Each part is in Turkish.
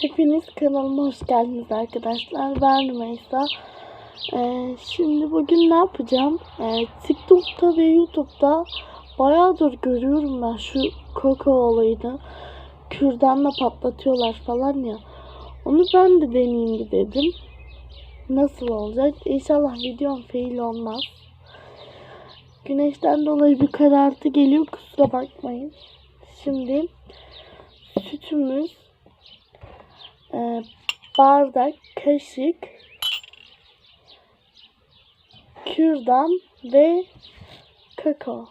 Hepiniz kanalıma hoş geldiniz arkadaşlar. Ben Rümeysa. Ee, şimdi bugün ne yapacağım? Ee, TikTok'ta ve YouTube'da bayağıdır görüyorum ben şu Koko olayını. Kürdanla patlatıyorlar falan ya. Onu ben de deneyeyim dedim. Nasıl olacak? İnşallah videom fail olmaz. Güneşten dolayı bir karartı geliyor. Kusura bakmayın. Şimdi sütümüz e, bardak, kaşık, kürdan ve kakao.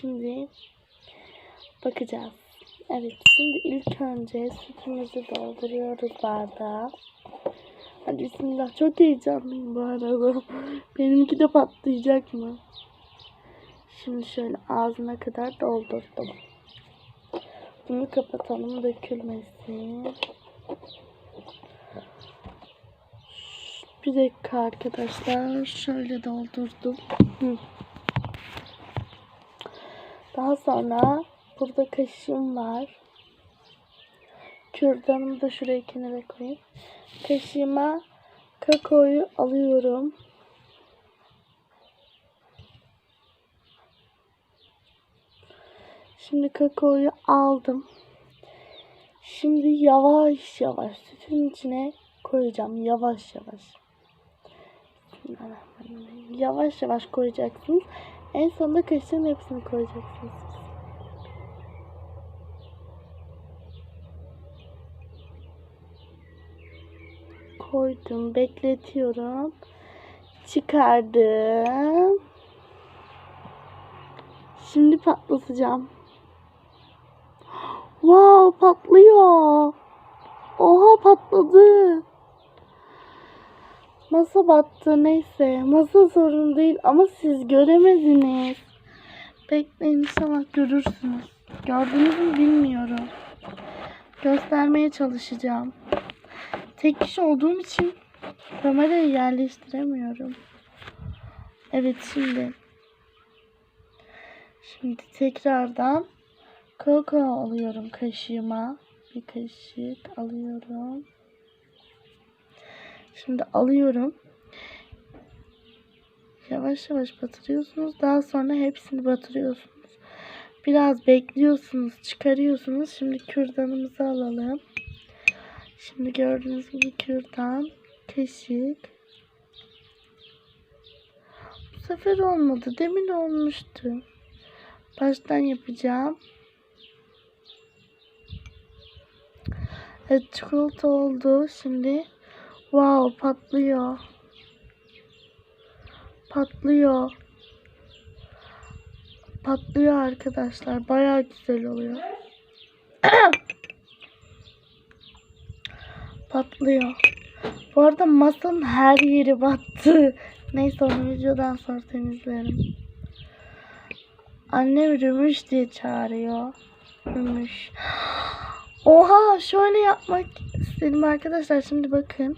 Şimdi bakacağız. Evet şimdi ilk önce sütümüzü dolduruyoruz bardağa. Hadi bismillah çok heyecanlıyım bu arada. Benimki de patlayacak mı? Şimdi şöyle ağzına kadar doldurdum. Bunu kapatalım dökülmesin. Bir dakika arkadaşlar. Şöyle doldurdum. Daha sonra burada kaşığım var. Kürdanımı da şuraya kenara koyayım. Kaşığıma kakaoyu alıyorum. Şimdi kakaoyu aldım. Şimdi yavaş yavaş sütün içine koyacağım. Yavaş yavaş. Yavaş yavaş koyacaksınız. En sonunda kaşığın hepsini koyacaksınız. Koydum. Bekletiyorum. Çıkardım. Şimdi patlatacağım. Wow patlıyor. Oha patladı. Masa battı neyse. Masa sorun değil ama siz göremediniz. Bekleyin inşallah görürsünüz. Gördünüz mü bilmiyorum. Göstermeye çalışacağım. Tek kişi olduğum için kamerayı yerleştiremiyorum. Evet şimdi. Şimdi tekrardan kakao alıyorum kaşığıma. Bir kaşık alıyorum. Şimdi alıyorum. Yavaş yavaş batırıyorsunuz. Daha sonra hepsini batırıyorsunuz. Biraz bekliyorsunuz. Çıkarıyorsunuz. Şimdi kürdanımızı alalım. Şimdi gördüğünüz gibi kürdan, kaşık. Bu sefer olmadı. Demin olmuştu. Baştan yapacağım. Evet çikolata oldu. Şimdi wow patlıyor. Patlıyor. Patlıyor arkadaşlar. Bayağı güzel oluyor. Patlıyor. Bu arada masanın her yeri battı. Neyse onu videodan sonra temizlerim. Annem Rümüş diye çağırıyor. Rümüş. Oha şöyle yapmak istedim arkadaşlar. Şimdi bakın.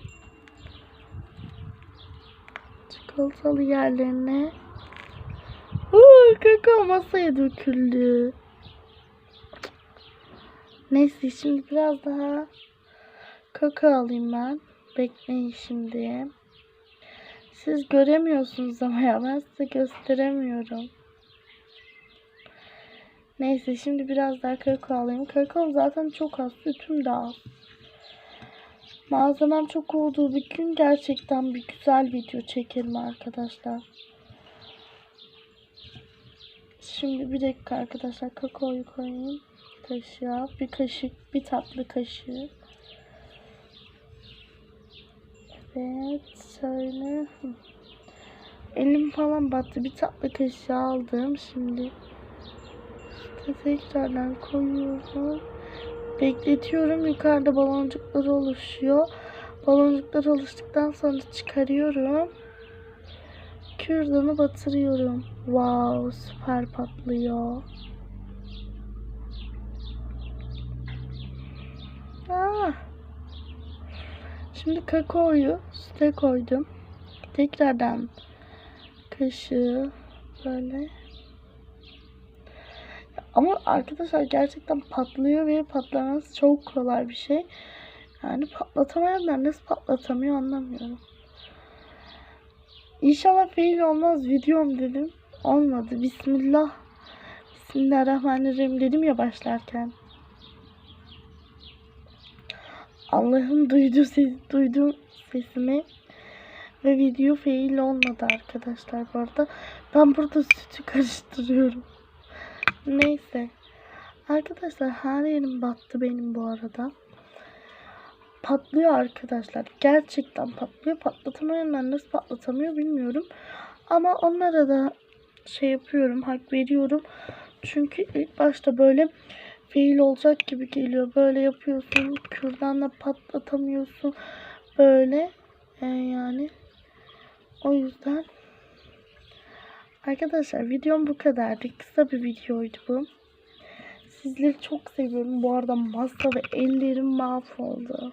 Çikolatalı yerlerine. Uuu kakao masaya döküldü. Neyse şimdi biraz daha kakao alayım ben. Bekleyin şimdi. Siz göremiyorsunuz ama ya ben size gösteremiyorum. Neyse şimdi biraz daha kakao alayım. Kakao zaten çok az. Sütüm de az. Malzemem çok olduğu bir gün gerçekten bir güzel video çekelim arkadaşlar. Şimdi bir dakika arkadaşlar kakaoyu koyayım. Kaşığa bir kaşık bir tatlı kaşığı. Evet şöyle. Elim falan battı. Bir tatlı kaşığı aldım. Şimdi tekrardan koyuyorum. Bekletiyorum. Yukarıda baloncuklar oluşuyor. Baloncuklar oluştuktan sonra çıkarıyorum. Kürdanı batırıyorum. Wow süper patlıyor. Ah. Şimdi kakaoyu süte koydum. Tekrardan kaşığı böyle Ama arkadaşlar gerçekten patlıyor ve patlaması çok kolay bir şey. Yani patlatamayanlar nasıl patlatamıyor anlamıyorum. İnşallah fail olmaz videom dedim. Olmadı. Bismillah. Bismillahirrahmanirrahim dedim ya başlarken. Allah'ın duyduğu ses, duyduğu sesimi ve video fail olmadı arkadaşlar bu arada. Ben burada sütü karıştırıyorum. Neyse. Arkadaşlar her yerim battı benim bu arada. Patlıyor arkadaşlar. Gerçekten patlıyor. Patlatamayanlar nasıl patlatamıyor bilmiyorum. Ama onlara da şey yapıyorum. Hak veriyorum. Çünkü ilk başta böyle fail olacak gibi geliyor. Böyle yapıyorsun. Kürdanla patlatamıyorsun. Böyle. Ee, yani. O yüzden Arkadaşlar videom bu kadardı. Kısa bir videoydu bu. Sizleri çok seviyorum. Bu arada masa ve ellerim mahvoldu.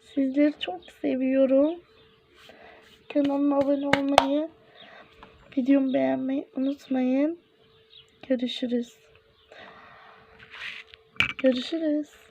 Sizleri çok seviyorum. Kanalıma abone olmayı, videomu beğenmeyi unutmayın. Görüşürüz. Görüşürüz.